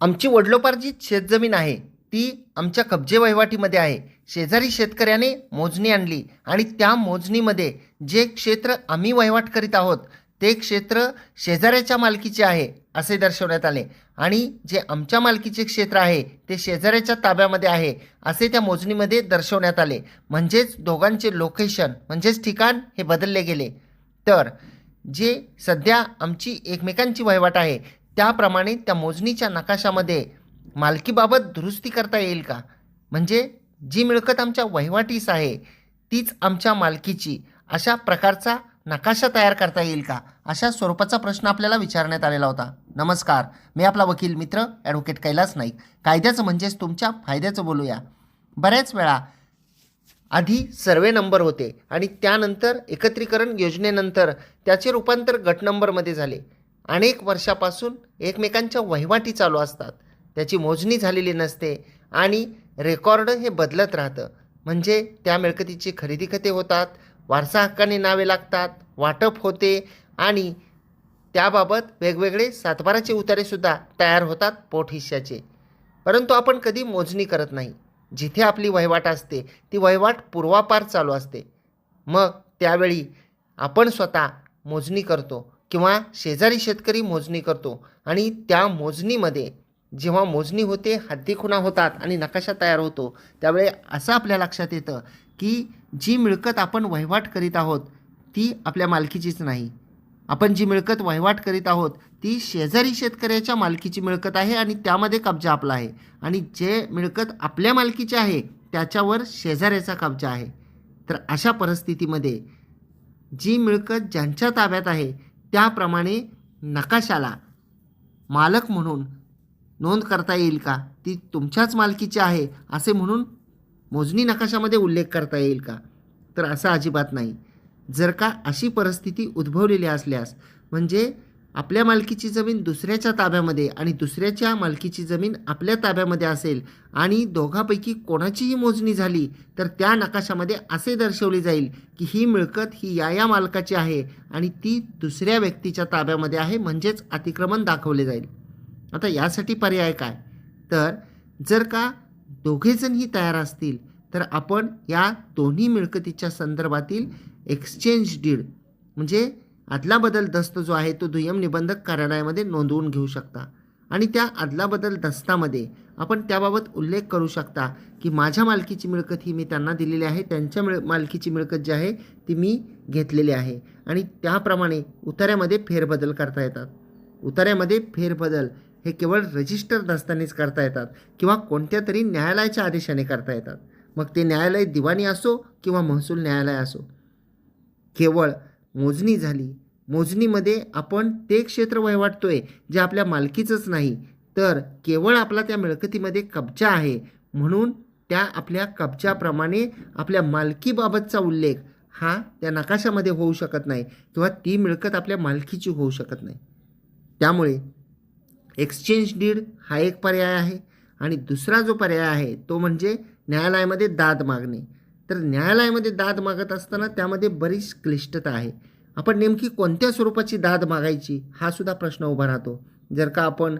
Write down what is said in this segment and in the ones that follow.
आमची वडलोपार्जित शेतजमीन आहे. ती आमच्या कब्जे वहिवाटीमध्ये आहे. शेजारी शेतकऱ्याने मोजणी आणली आणि त्या मोजणीमध्ये जे क्षेत्र आम्ही वहिवाट करीत आहोत ते क्षेत्र शेजाऱ्याच्या मालकीचे आहे असे दर्शवण्यात आले. आणि जे आमच्या मालकीचे क्षेत्र आहे ते शेजाऱ्याच्या ताब्यामध्ये आहे असे त्या मोजणीमध्ये दर्शवण्यात आले. म्हणजेच दोघांचे लोकेशन म्हणजेच ठिकाण हे बदलले गेले. तर जे सध्या आमची एकमेकांची वहिवाट आहे त्याप्रमाणे त्या मोजणीच्या नकाशामध्ये मालकीबाबत दुरुस्ती करता येईल का? म्हणजे जी मिळकत आमच्या वहिवाटीस आहे तीच आमच्या मालकीची. अशा प्रकारचा नकाशा तयार करता येईल का? अशा स्वरूपाचा प्रश्न आपल्याला विचारण्यात आलेला होता. नमस्कार मी आपला वकील मित्र ॲडव्होकेट कैलास नाईक. कायद्याचं म्हणजेच तुमच्या फायद्याचं बोलूया. बऱ्याच वेळा आधी सर्वे नंबर होते आणि त्यानंतर एकत्रीकरण योजनेनंतर त्याचे रूपांतर गट नंबरमध्ये झाले. अनेक वर्षापासून एकमेकांच्या वहिवाटी चालू असतात. त्याची मोजणी झालेली नसते आणि रेकॉर्ड हे बदलत राहतं. म्हणजे त्या मिळकतीची खरेदी खते होतात? वारसा हक्काने नावे लागतात वाटप होते आणि त्याबाबत वेगवेगळे सातबाराचे उतारेसुद्धा तयार होतात पोटहिश्याचे परंतु आपण कधी मोजणी करत नाही. जिथे आपली वहिवाट असते ती वहिवाट पूर्वापार चालू असते. मग त्यावेळी आपण स्वतः मोजणी करतो. किंवा शेजारी शेतकरी मोजणी करतो आणि त्या मोजणीमध्ये जेव्हा मोजणी होते हद्दीखुणा होतात आणि नकाशा तयार होतो त्यावेळी असं आपल्या लक्षात येतं की जी मिळकत आपण वहिवाट करीत आहोत ती आपल्या मालकीचीच नाही. आपण जी मिळकत वहिवाट करीत आहोत ती शेजारी शेतकऱ्याच्या मालकीची मिळकत आहे आणि त्यामध्ये कब्जा आपला आहे. आणि जे मिळकत आपल्या मालकीची आहे त्याच्यावर शेजाऱ्याचा कब्जा आहे. तर अशा परिस्थितीमध्ये जी मिळकत ज्यांच्या ताब्यात आहे त्याप्रमाणे नकाशाला मालक म्हणून नोंद करता येईल का? ती तुमच्याच मालकीची आहे असे म्हणून मोजणी नकाशामध्ये उल्लेख करता येईल का? तर असं अजिबात नाही. जर का अशी परिस्थिती उद्भवलेली असल्यास म्हणजे आपल्या मालकीची जमीन दुसऱ्याच्या ताब्यामध्ये आणि दुसऱ्याच्या मालकीची जमीन आपल्या ताब्यामध्ये असेल आणि दोघापैकी कोणाचीही मोजणी झाली तर त्या नकाशामध्ये असे दर्शवले जाईल की ही मिळकत ही या या मालकाची आहे आणि ती दुसऱ्या व्यक्तीच्या ताब्यामध्ये आहे म्हणजेच अतिक्रमण दाखवले जाईल. आता यासाठी पर्याय काय? तर जर का दोघेजणही तयार असतील तर आपण या दोन्ही मिळकतीच्या संदर्भातील एक्सचेंज डीड म्हणजे अदलाबदल दस्त जो आहे तो दुय्यम निबंधक कार्यालयामध्ये नोंदवून घेऊ शकता. आणि त्या अदलाबदल दस्तामध्ये आपण त्याबाबत उल्लेख करू शकता की माझ्या मालकीची मिळकत ही मी त्यांना दिलेली आहे. त्यांच्या मिळ मालकीची मिळकत जी आहे ती मी घेतलेली आहे. आणि त्याप्रमाणे उतार्यामध्ये फेरबदल करता येतात. उतार्यामध्ये फेरबदल हे केवळ रजिस्टर दस्तानेच करता येतात किंवा कोणत्या तरी न्यायालयाच्या आदेशाने करता येतात. मग ते न्यायालय दिवाणी असो किंवा महसूल न्यायालय असो. केवळ मोजणी झाली. मोजणीमध्ये आपण ते क्षेत्र वहिवाटतोय जे आपल्या मालकीचंच नाही. तर केवळ आपला त्या मिळकतीमध्ये कब्जा आहे. म्हणून त्या आपल्या कब्जाप्रमाणे आपल्या मालकीबाबतचा उल्लेख हा त्या नकाशामध्ये होऊ शकत नाही किंवा ती मिळकत आपल्या मालकीची होऊ शकत नाही. त्यामुळे एक्सचेंज डीड हा एक पर्याय आहे. आणि दुसरा जो पर्याय आहे तो म्हणजे न्यायालयामध्ये दाद मागणे. तर न्यायालयामध्ये दाद मागत असताना त्यामध्ये बरीच क्लिष्टता आहे. आपण नेमकी कोणत्या स्वरूपाची दाद मागायची हा सुद्धा प्रश्न उभा राहतो. जर का आपण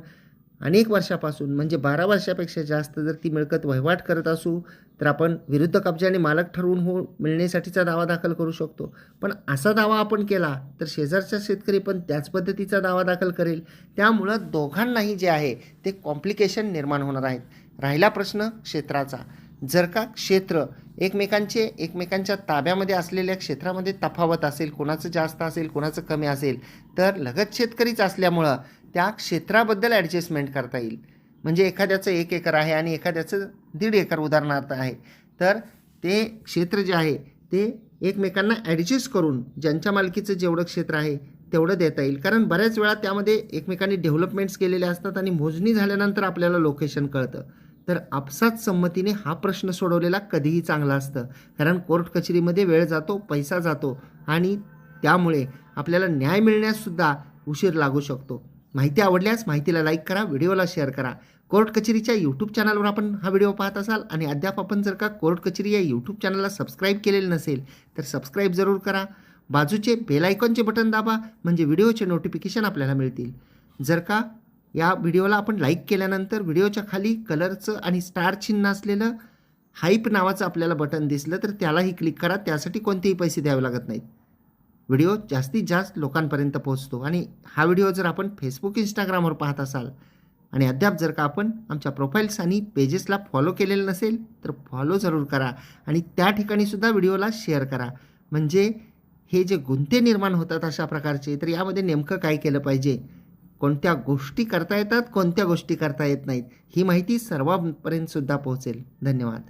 अनेक वर्षापासून म्हणजे बारा वर्षापेक्षा जास्त जर ती मिळकत वहिवाट करत असू तर आपण विरुद्ध कब्जाने मालक ठरवून हो मिळण्यासाठीचा दावा दाखल करू शकतो. पण असा दावा आपण केला तर शेजारचा शेतकरी पण त्याच पद्धतीचा दावा दाखल करेल. त्यामुळं दोघांनाही जे आहे ते कॉम्प्लिकेशन निर्माण होणार आहेत. राहिला प्रश्न क्षेत्राचा. जर का क्षेत्र एकमेकांचे एकमेकांच्या ताब्यामध्ये असलेल्या क्षेत्रामध्ये तफावत असेल कोणाचं जास्त असेल कोणाचं कमी असेल तर लगत शेतकरीच असल्यामुळं त्या क्षेत्राबद्दल ॲडजस्टमेंट करता येईल. म्हणजे एखाद्याचं एक एकर आहे आणि एखाद्याचं दीड एकर उदाहरणार्थ आहे. तर ते क्षेत्र जे आहे ते एकमेकांना ॲडजस्ट करून ज्यांच्या मालकीचं जेवढं क्षेत्र आहे तेवढं देता येईल. कारण बऱ्याच वेळा त्यामध्ये एकमेकांनी डेव्हलपमेंट्स केलेले असतात आणि मोजणी झाल्यानंतर आपल्याला लोकेशन कळतं. तर आपसात संमतीने हा प्रश्न सोडवलेला कधीही चांगला असतं. कारण कोर्ट कचेरीमध्ये वेळ जातो पैसा जातो आणि त्यामुळे आपल्याला न्याय मिळण्याससुद्धा उशीर लागू शकतो. माहिती आवडल्यास माहितीला लाईक करा व्हिडिओला शेअर करा. कोर्ट कचेरीच्या यूट्यूब चॅनलवर आपण हा व्हिडिओ पाहत असाल आणि अद्याप आपण जर का कोर्ट कचेरी या यूट्यूब चॅनलला सबस्क्राईब केलेले नसेल तर सबस्क्राईब जरूर करा. बाजूचे बेल आयकॉनचे बटन दाबा म्हणजे व्हिडिओचे नोटिफिकेशन आपल्याला मिळतील. जर का या व्हिडिओला आपण लाईक केल्यानंतर व्हिडिओच्या खाली कलरचं आणि स्टार चिन्ह असलेलं हाईप नावाचं आपल्याला बटन दिसलं तर त्यालाही क्लिक करा. त्यासाठी कोणतेही पैसे द्यावे लागत नाहीत. व्हिडिओ जास्तीत जास्त लोकांपर्यंत पोहोचतो. आणि हा व्हिडिओ जर आपण फेसबुक इंस्टाग्रामवर पाहत असाल आणि अद्याप जर का आपण आमच्या प्रोफाईल्स आणि पेजेसला फॉलो केलेलं नसेल तर फॉलो जरूर करा आणि त्या ठिकाणीसुद्धा व्हिडिओला शेअर करा. म्हणजे हे जे गुंते निर्माण होतात अशा प्रकारचे तर यामध्ये नेमकं काय केलं पाहिजे? कोणत्या गोष्टी करता येतात कोणत्या गोष्टी करता येत नाहीत ही माहिती सर्वांपर्यंतसुद्धा पोहोचेल. धन्यवाद.